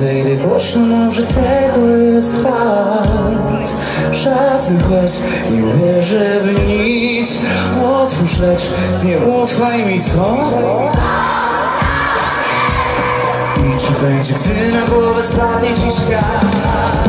Odejdę głośno, może tego jest wart Żadnych łez, nie uwierzę w nic Otwórz, lecz nie ufaj mi, co? I czy będzie, gdy na głowę spadnie ci świat?